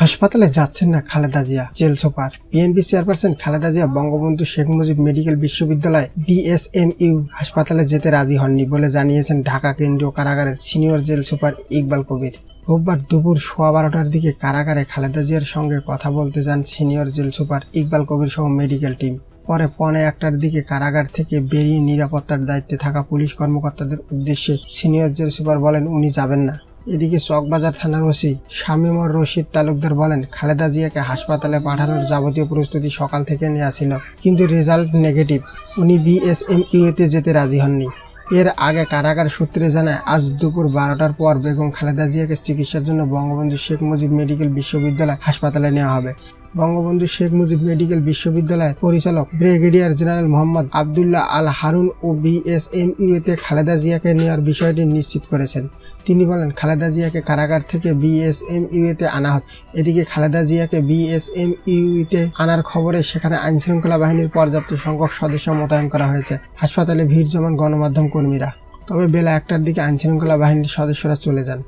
হাসপাতালে যাচ্ছেন না Khaleda Zia, jail super. BNP chairperson Khaleda Zia Bangabandhu Sheikh Mujib medical বিশ্ববিদ্যালয় বিএসএমইউ হাসপাতালে যেতে রাজি হননি বলে জানিয়েছেন ঢাকা কেন্দ্রীয় কারাগারের senior jail super Iqbal Kabir. রোববার দুপুর সোয়া বারোটার দিকে কারাগারে খালেদা জিয়ার সঙ্গে কথা বলতে যান senior jail super Iqbal Kabir সহ মেডিকেল টিম। পরে পৌনে একটার দিকে কারাগার থেকে বেরিয়ে নিরাপত্তার দায়িত্বে থাকা পুলিশ কর্মকর্তাদের উদ্দেশ্যে সিনিয়র জেল সুপার বলেন, উনি যাবেন না। এদিকে চকবাজার থানার ওসি শামীমর রশিদ তালুকদার বলেন, খালেদা জিয়াকে হাসপাতালে পাঠানোর যাবতীয় প্রস্তুতি সকাল থেকে নেওয়া ছিল, কিন্তু রেজাল্ট নেগেটিভ। উনি বিএসএমইউতে যেতে রাজি হননি। এর আগে কারাগার সূত্রে জানায়, আজ দুপুর বারোটার পর বেগম খালেদা জিয়াকে চিকিৎসার জন্য বঙ্গবন্ধু শেখ মুজিব মেডিকেল বিশ্ববিদ্যালয় হাসপাতালে নেওয়া হবে। বঙ্গবন্ধু শেখ মুজিব মেডিকেল বিশ্ববিদ্যালয়ের পরিচালক ব্রিগেডিয়ার জেনারেল মোহাম্মদ আবদুল্লাহ আল হারুন ও বিএসএমইউতে খালেদা জিয়াকে নেওয়ার বিষয়টি নিশ্চিত করেছেন। তিনি বলেন, খালেদা জিয়াকে কারাগার থেকে বিএসএমইউতে আনা হয় এদিকে খালেদা জিয়াকে বিএসএমইউতে আনার খবরে সেখানে আইনশৃঙ্খলা বাহিনীর পর্যাপ্ত সংখ্যক সদস্য মোতায়েন করা হয়েছে। হাসপাতালে ভিড় জমান গণমাধ্যম কর্মীরা। তবে বেলা একটার দিকে আইনশৃঙ্খলা বাহিনীর সদস্যরা চলে যান।